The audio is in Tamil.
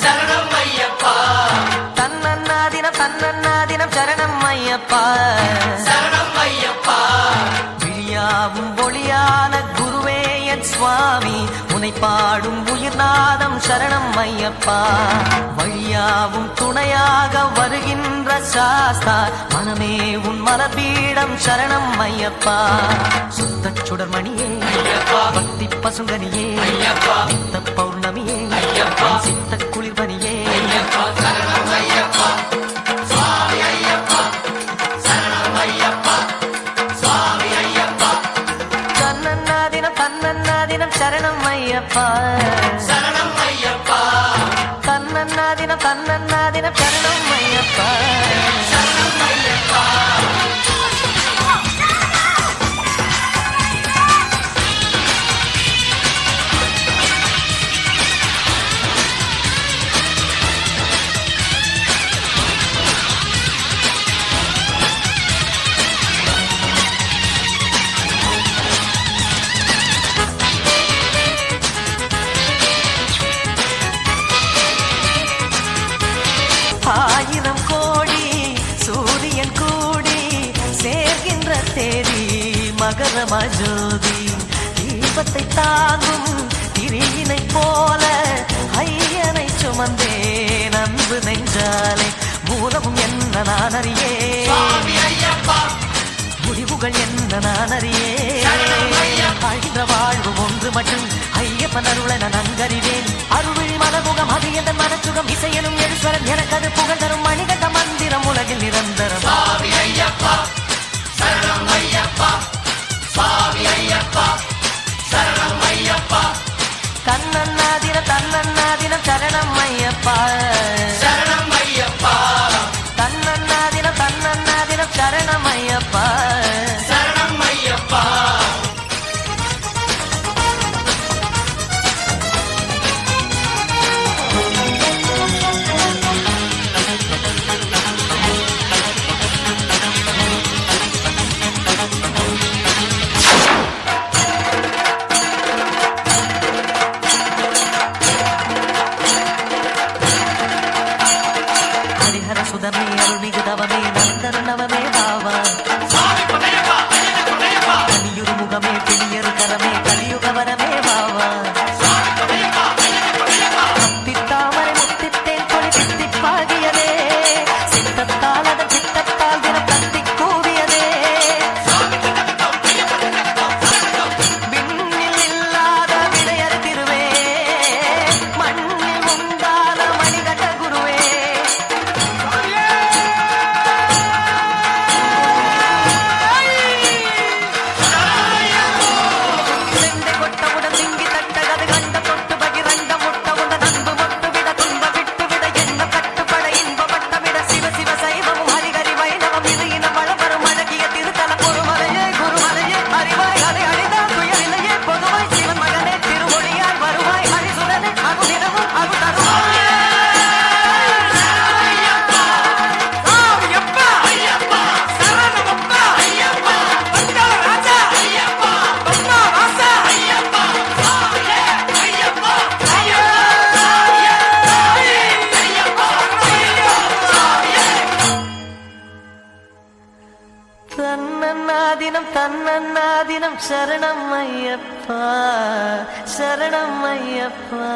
சரணம் ஐயப்பா தன்னன்னாதினம் தன்னன்னாதினம் சரணம் ஐயப்பா சரணம் ஐயப்பா விழியாவும் ஒளியான குருவே என் சுவாமி உனை பாடும் உயிர்நாதம் சரணம் ஐயப்பா வழியாவும் துணையாக வருகின்ற சாஸ்தா மனமே உன் மலபீடம் சரணம் ஐயப்பா சுத்த சுடர்மணியே பக்தி பசுங்கனியே ஐயப்பா. பௌர்ணமியே ஐயப்பா. சித்த குளிர்பனியே தன்னன்னா தினம் சுவாமி ஐயப்பா சரணம் ஐயப்பா சரணம் ஐயப்பா சரணம் ஐயப்பா மகர மஜோதி தீபத்தை தாங்கும் திரியினை போல ஐயனை சுமந்தேன் அன்பு நெஞ்சாலே மூலமும் என்ன நான் அறியே முடிவுகள் என்ன நான் அறியே. அழிந்த வாழ்வு ஒன்று மட்டும் ஐயப்பன் அருளை நான் நன்கறிவேன். அருள்விழி மலமுகம் அது எந்த மனச்சுகம் இசையனும் எழுஸ்வரன் எனக்கு அது புகழ் தரும் மணிகண்ட தினம் தன்னன்னாதினம் தன்னன்னாதினம் சரணம் ஐயப்பா சரணம் ஐயப்பா.